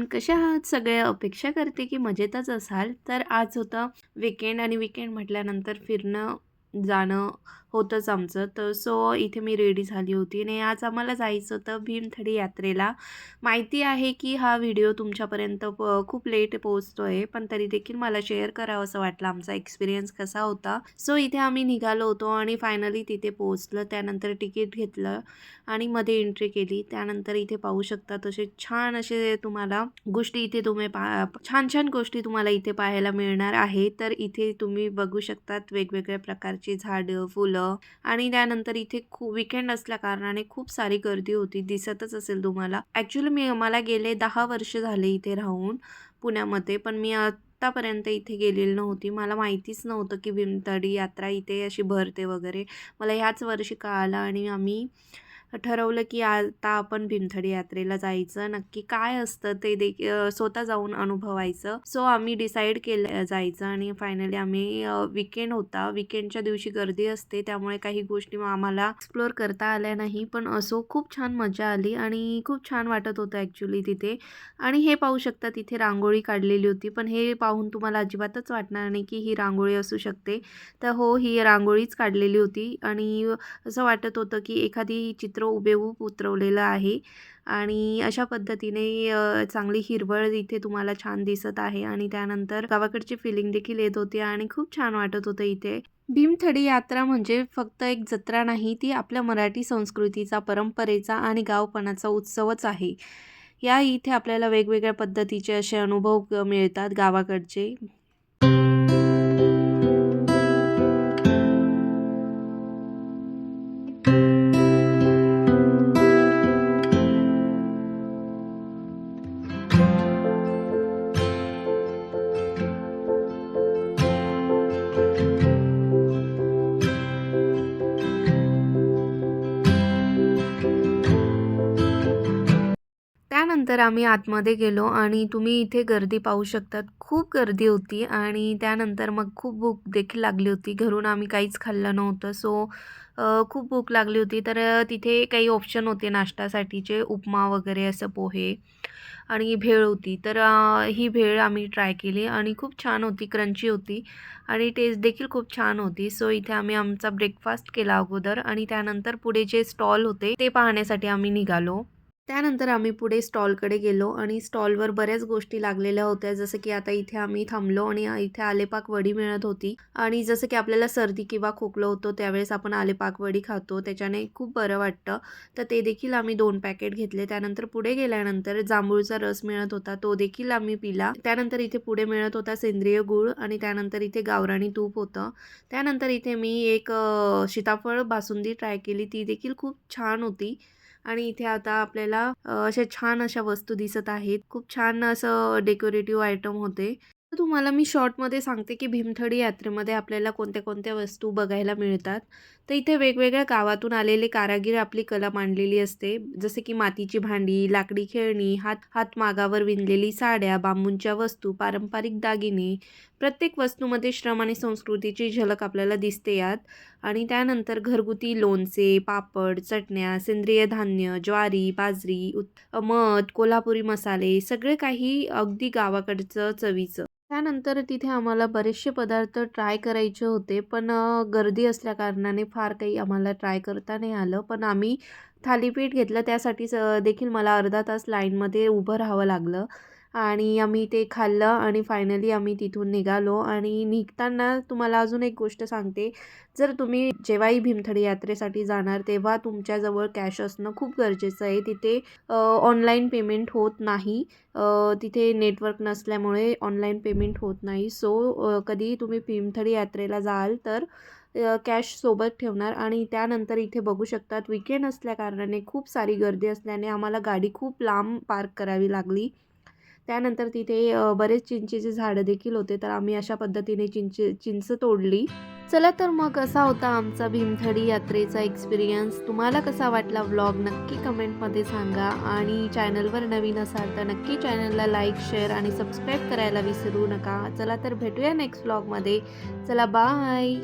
कशा आहात सगळे अपेक्षा करते की मजेतच असाल? तर आज होतं विकेंड आणि विकेंड म्हटल्यानंतर फिरणं जाणं होतंच आमचं. तर सो इथे मी रेडी झाली होती आणि आज आम्हाला जायचं होतं भीमथडी यात्रेला. माहिती आहे की हा व्हिडिओ तुमच्यापर्यंत प- खूप लेट पोहोचतो आहे पण तरी देखील मला शेअर करावं असं वाटलं. आमचा एक्सपिरियन्स कसा होता. सो इथे आम्ही निघालो होतो आणि फायनली तिथे पोहोचलं. त्यानंतर तिकीट घेतलं आणि मध्ये एंट्री केली. त्यानंतर इथे पाहू शकता तसे छान असे तुम्हाला गोष्टी इथे तुम्ही पा छान छान गोष्टी तुम्हाला इथे पाहायला मिळणार आहे. तर इथे तुम्ही बघू शकतात वेगवेगळ्या प्रकारचे झाडं फुलं आणि त्यानंतर इथे खूप विकेंड असल्या कारणाने खूप सारी गर्दी होती. दिसतच असेल तुम्हाला. ॲक्च्युली मी मला गेले दहा वर्ष झाले इथे राहून पुण्यामध्ये पण मी आत्तापर्यंत इथे गेलेली नव्हती. मला माहितीच नव्हतं की भीमतडी यात्रा इथे अशी भरते वगैरे. मला ह्याच वर्षी कळालं आणि आम्ही ठरवलं की आता आपण भीमथडी यात्रेला जायचं. नक्की काय असतं ते देखील स्वतः जाऊन अनुभवायचं. सो आम्ही डिसाईड केलं जायचं आणि फायनली आम्ही विकेंड होता. विकेंडच्या दिवशी गर्दी असते त्यामुळे काही गोष्टी आम्हाला एक्सप्लोअर करता आल्या नाही. पण असो खूप छान मजा आली आणि खूप छान वाटत होतं ॲक्च्युली तिथे. आणि हे पाहू शकता तिथे रांगोळी काढलेली होती. पण हे पाहून तुम्हाला अजिबातच वाटणार नाही की ही रांगोळी असू शकते. तर हो ही रांगोळीच काढलेली होती. आणि असं वाटत होतं की एखादी चित्र उबेहूब उतरवलेलं आहे. आणि अशा पद्धतीने चांगली हिरवळ इथे तुम्हाला छान दिसत आहे. आणि त्यानंतर गावाकडची फिलिंग देखील येत होती आणि खूप छान वाटत होतं इथे. भीमथडी यात्रा म्हणजे फक्त एक जत्रा नाही ती आपल्या मराठी संस्कृतीचा परंपरेचा आणि गावपणाचा उत्सवच आहे. या इथे आपल्याला वेगवेगळ्या पद्धतीचे असे अनुभव मिळतात गावाकडचे. त्यानंतर आम्ही आतमध्ये गेलो आणि तुम्ही इथे गर्दी पाहू शकतात. खूप गर्दी होती आणि त्यानंतर मग खूप भूक देखील लागली होती. घरून आम्ही काहीच खाल्लं नव्हतं. सो खूप भूक लागली होती. तर तिथे काही ऑप्शन होते नाश्त्यासाठीचे उपमा वगैरे असं पोहे आणि भेळ होती. तर ही भेळ आम्ही ट्राय केली आणि खूप छान होती क्रंची होती आणि टेस्ट देखील खूप छान होती. सो इथे आम्ही आमचा ब्रेकफास्ट केला अगोदर आणि त्यानंतर पुढे जे स्टॉल होते ते पाहण्यासाठी आम्ही निघालो. त्यानंतर आम्ही पुढे स्टॉलकडे गेलो आणि स्टॉलवर बऱ्याच गोष्टी लागलेल्या होत्या. जसं की आता इथे आम्ही थांबलो आणि इथे आलेपाक वडी मिळत होती. आणि जसं की आपल्याला सर्दी किंवा खोकलं होतं त्यावेळेस आपण आलेपाक वडी खातो. त्याच्याने खूप बरं वाटतं. तर ते देखील आम्ही दोन पॅकेट घेतले. त्यानंतर पुढे गेल्यानंतर जांभूळचा रस मिळत होता तो देखील आम्ही पिला. त्यानंतर इथे पुढे मिळत होता सेंद्रिय गूळ आणि त्यानंतर इथे गावराणी तूप होतं. त्यानंतर इथे मी एक सीताफळ बासुंदी ट्राय केली. ती देखील खूप छान होती. आणि इथे आता आपल्याला अशा छान अशा वस्तू दिसत आहेत. खूप छान असं डेकोरेटिव्ह आयटम होते. तर तुम्हाला मी शॉर्टमध्ये सांगते की भीमथडी यात्रेमध्ये आपल्याला कोणत्या कोणत्या वस्तू बघायला मिळतात. तर इथे वेगवेगळ्या गावातून आलेले कारागीर आपली कला मांडलेली असते. जसे की मातीची भांडी लाकडी खेळणी हात हातमागावर विणलेली साड्या बांबूंच्या वस्तू पारंपरिक दागिने. प्रत्येक वस्तूमध्ये श्रम आणि संस्कृतीची झलक आपल्याला दिसते यात. आणि त्यानंतर घरगुती लोणचे पापड चटण्या सेंद्रिय धान्य ज्वारी बाजरी मध कोल्हापुरी मसाले सगळे काही अगदी गावाकडचं चवीचं. त्यानंतर तिथे आम्हाला बरेचसे पदार्थ ट्राय करायचे होते पण गर्दी असल्या कारणाने फार काही आम्हाला ट्राय करता नाही आलं. पण आम्ही थालीपीठ घेतलं त्यासाठी स देखील मला अर्धा तास लाईनमध्ये उभं राहावं लागलं. आणि आम्ही ते खाल्लं आणि फायनली आम्ही तिथून निघालो. आणि निघताना तुम्हाला अजून एक गोष्ट सांगते. जर तुम्ही जेव्हाही भीमथडी यात्रेसाठी जाणार तेव्हा तुमच्याजवळ कॅश असणं खूप गरजेचं आहे. तिथे ऑनलाईन पेमेंट होत नाही. तिथे नेटवर्क नसल्यामुळे ऑनलाईन पेमेंट होत नाही. सो कधी तुम्ही भीमथडी यात्रेला जाल तर कॅश सोबत ठेवणार आणि त्यानंतर इथे बघू शकतात. विकेंड असल्याकारणाने खूप सारी गर्दी असल्याने आम्हाला गाडी खूप लांब पार्क करावी लागली. त्यानंतर तिथे बरेच चिंचेचे झाडं देखील होते तर आम्ही अशा पद्धतीने चिंच चिंच तोडली. चला तर मग असा होता आमचा भीमथडी यात्रेचा एक्सपिरियन्स तुम्हाला कसा वाटला व्लॉग नक्की कमेंटमध्ये सांगा. आणि चॅनलवर नवीन असाल तर नक्की चॅनलला लाईक शेअर आणि सबस्क्राईब करायला विसरू नका. चला तर भेटूया नेक्स्ट व्लॉगमध्ये चला बाय